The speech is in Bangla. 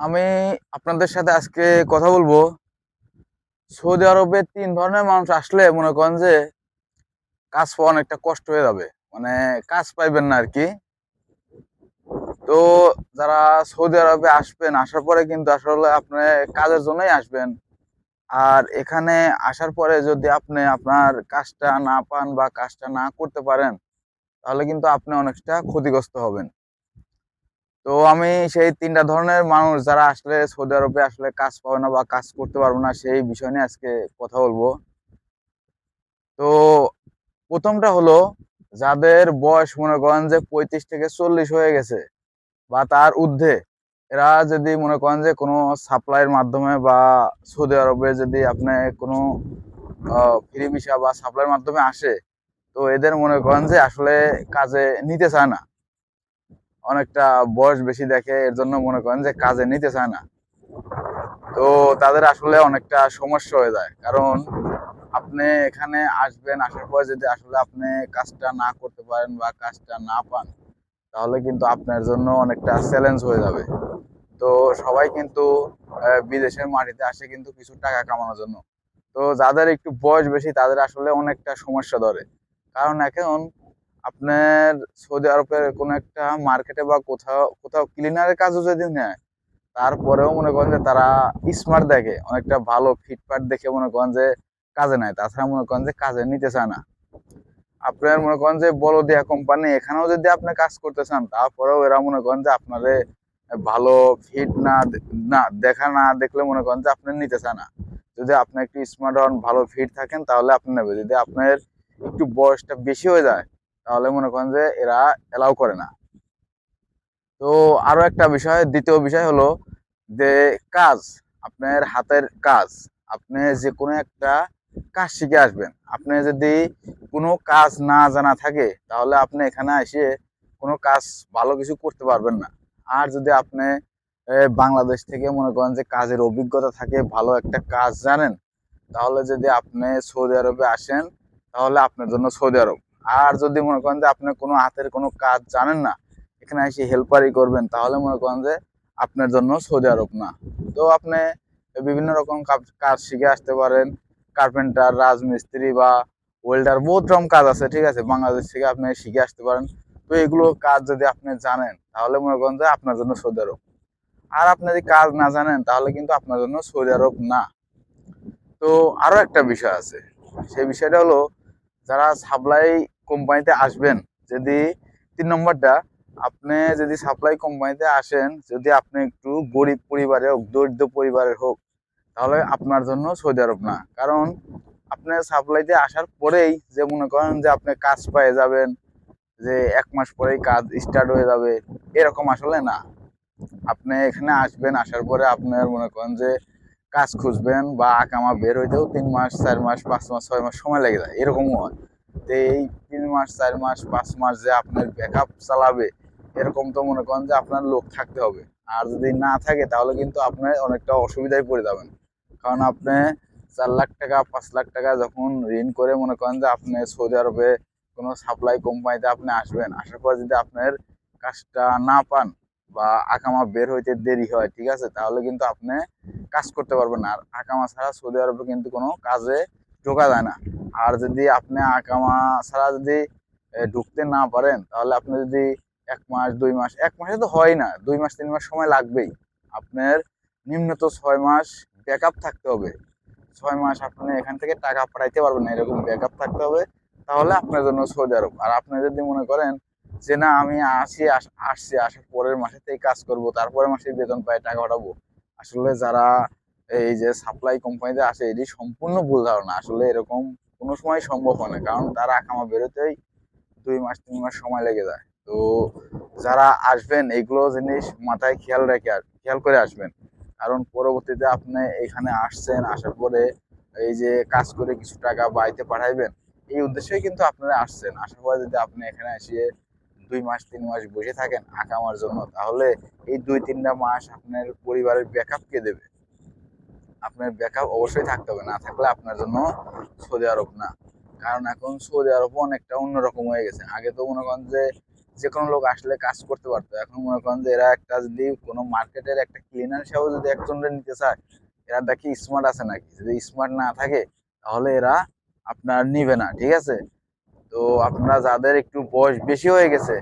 আমি আপনাদের সাথে আজকে কথা বলব। সৌদি আরবে তিন ধরনের মানুষ আসলে মনে করেন যে কাজ পাওয়া অনেকটা কষ্ট হয়ে যাবে। মানে কাজ পাইবেন না আর কি তো যারা সৌদি আরবে আসবেন, আসার পরে কিন্তু আসলে আপনি কাজের জন্যই আসবেন। আর এখানে আসার পরে যদি আপনি আপনার কাজটা না পান বা কাজটা না করতে পারেন, তাহলে কিন্তু আপনি অনেকটা ক্ষতিগ্রস্ত হবেন। তো আমি সেই তিনটা ধরনের মানুষ যারা আসলে সৌদি আরবে আসলে কাজ পাবে না বা কাজ করতে পারব না, সেই বিষয় নিয়ে আজকে কথা বলব। তো প্রথমটা হলো, যাদের বয়স মনে করেন যে পঁয়ত্রিশ থেকে চল্লিশ হয়ে গেছে বা তার ঊর্ধ্বে, এরা যদি মনে করেন যে কোনো সাপ্লাইয়ের মাধ্যমে বা সৌদি আরবে যদি আপনি কোনো ফ্রি ভিসা বা সাপ্লাইয়ের মাধ্যমে আসে, তো এদের মনে করেন যে আসলে কাজে নিতে চায় না। অনেকটা বয়স বেশি দেখে এর জন্য মনে করেন যে কাজে নিতে চায় না। তো তাদের আসলে অনেকটা সমস্যা হয়ে যায়। কারণ আপনি এখানে আসবেন, আসার পর যদি আসলে আপনি কাজটা না করতে পারেন বা কাজটা না পান, তাহলে কিন্তু আপনার জন্য অনেকটা চ্যালেঞ্জ হয়ে যাবে। তো সবাই কিন্তু বিদেশের মাটিতে আসে কিন্তু কিছু টাকা কামানোর জন্য। তো যাদের একটু বয়স বেশি, তাদের আসলে অনেকটা সমস্যা ধরে। কারণ এখন আপনার সৌদি আরবের কোনো একটা মার্কেটে বা কোথাও কোথাও ক্লিনারের কাজও যদি নেয়, তারপরেও মনে করেন যে তারা স্মার্ট দেখে, অনেকটা ভালো ফিটফাট দেখে মনে করেন যে কাজে নেয়। তাছাড়া মনে করেন যে কাজে নিতে চায় না। আপনার মনে করেন যে বলদিয়া কোম্পানি এখানেও যদি আপনি কাজ করতে চান, তারপরেও এরা মনে করেন যে আপনারে ভালো ফিট না না, দেখা না দেখলে মনে করেন যে আপনি নিতে চায় না। যদি আপনি একটু স্মার্ট হন, ভালো ফিট থাকেন, তাহলে আপনি নেবে যদি আপনার একটু বয়সটা বেশি হয়ে যায় তাহলে মনে করেন যে এরা এলাও করে না। তো আরও একটা বিষয়, দ্বিতীয় বিষয় হলো যে কাজ, আপনার হাতের কাজ, আপনি যে কোনো একটা কাজ শিখে আসবেন। আপনি যদি কোনো কাজ না জানা থাকে, তাহলে আপনি এখানে এসে কোনো কাজ ভালো কিছু করতে পারবেন না। আর যদি আপনি বাংলাদেশ থেকে মনে করেন যে কাজের অভিজ্ঞতা থাকে, ভালো একটা কাজ জানেন, তাহলে যদি আপনি সৌদি আরবে আসেন, তাহলে আপনার জন্য সৌদি আরব। আর যদি মনে করেন যে আপনি কোনো হাতের কোনো কাজ জানেন না, এখানে এসে হেল্পারই করবেন, তাহলে মনে করেন যে আপনার জন্য সৌদি আরব না। তো আপনি বিভিন্ন রকম কাজ- শিখে আসতে পারেন। কার্পেন্টার রাজমিস্ত্রি বা ওয়েল্ডার বহুত রকম কাজ আছে, ঠিক আছে? বাংলাদেশ থেকে আপনি শিখে আসতে পারেন। তো এগুলো কাজ যদি আপনি জানেন, তাহলে মনে করেন যে আপনার জন্য সৌদি আরব আর আপনি যদি কাজ না জানেন, তাহলে কিন্তু আপনার জন্য সৌদি আরব না। তো আরও একটা বিষয় আছে। সেই বিষয়টা হলো যারা সাপ্লাই কোম্পানিতে আসবেন, যদি তিন নম্বরটা, আপনি যদি সাপ্লাই কোম্পানিতে আসেন, যদি আপনি একটু গরিব পরিবারে হোক, দরিদ্র পরিবারের হোক, তাহলে আপনার জন্য সৌদি আরব না। কারণ আপনি সাপ্লাইতে আসার পরেই যে মনে করেন যে আপনি কাজ পেয়ে যাবেন, যে এক মাস পরেই কাজ স্টার্ট হয়ে যাবে, এরকম আসলে না। আপনি এখানে আসবেন, আসার পরে আপনার মনে করেন যে কাজ খুঁজবেন বা আকামা বের হইতেও তিন মাস, চার মাস, পাঁচ মাস, ছয় মাস সময় লেগে যায় এরকমও হয়। তো এই তিন মাস, চার মাস, পাঁচ মাস যে আপনার ব্যাকআপ চালাবে, এরকম তো মনে করেন যে আপনার লোক থাকতে হবে। আর যদি না থাকে, তাহলে কিন্তু আপনার অনেকটা অসুবিধায় পড়ে যাবেন। কারণ আপনি চার লাখ টাকা, পাঁচ লাখ টাকা যখন ঋণ করে মনে করেন যে আপনি সৌদি আরবে কোনো সাপ্লাই কোম্পানিতে আপনি আসবেন, আসার পর যদি আপনার কাজটা না পান বা আকামা বের হইতে দেরি হয়, ঠিক আছে? তাহলে কিন্তু আপনি কাজ করতে পারবেন না। আর আকামা ছাড়া সৌদি আরবে কিন্তু কোনো কাজে ঢোকা যায় না। আর যদি আপনি আকামা ছাড়া যদি ঢুকতে না পারেন, তাহলে আপনি যদি এক মাস, দুই মাস, এক মাসে তো হয় না, দুই মাস, তিন মাস সময় লাগবেই। আপনার নিম্নত ছয় মাস ব্যাকআপ থাকতে হবে। ছয় মাস আপনি এখান থেকে টাকা পাঠাইতে পারবেন না, এরকম ব্যাকআপ থাকতে হবে, তাহলে আপনার জন্য সৌদি আরব। আর আপনি যদি মনে করেন যে না, আমি আসি, আস- আসছি, আসার পরের মাসে থেকে কাজ করব, তারপরের মাসে বেতন পাই, টাকা পাঠাবো। আসলে যারা এই যে সাপ্লাই কোম্পানিতে আসে, এটি সম্পূর্ণ ভুল ধারণা। আসলে এরকম কোনো সময় সম্ভব হয় না, কারণ তারা আকামা বেরোতেই দুই মাস, তিন মাস সময় লেগে যায়। তো যারা আসবেন এইগুলো জিনিস মাথায় খেয়াল রেখে খেয়াল করে আসবেন। কারণ পরবর্তীতে আপনি এখানে আসছেন, আসার পরে এই যে কাজ করে কিছু টাকা বাড়িতে পাঠাইবেন, এই উদ্দেশ্যেই কিন্তু আপনারা আসছেন। আসার পরে যদি আপনি এখানে এসে দুই মাস, তিন মাস বসে থাকেন আকামার জন্য, তাহলে এই দুই তিনটা মাস আপনার পরিবারের ব্যাকআপ কে দেবে? আপনার ব্যাকআপ অবশ্যই থাকতে হবে, না থাকলে আপনার জন্য সৌদি আরব না। কারণ এখন সৌদি আরব অনেকটা অন্যরকম হয়ে গেছে। আগে তো মনে করেন যে যে কোনো লোক আসলে কাজ করতে পারতো, এখন মনে করেন যে এরা একটা যদি কোনো মার্কেটের একটা ক্লিনার হিসাবে যদি একজনকে নিতে চায়, এরা দেখি স্মার্ট আছে নাকি? যদি স্মার্ট না থাকে, তাহলে এরা আপনার নিবে না, ঠিক আছে? তো আপনারা যাদের একটু বয়স বেশি হয়ে গেছে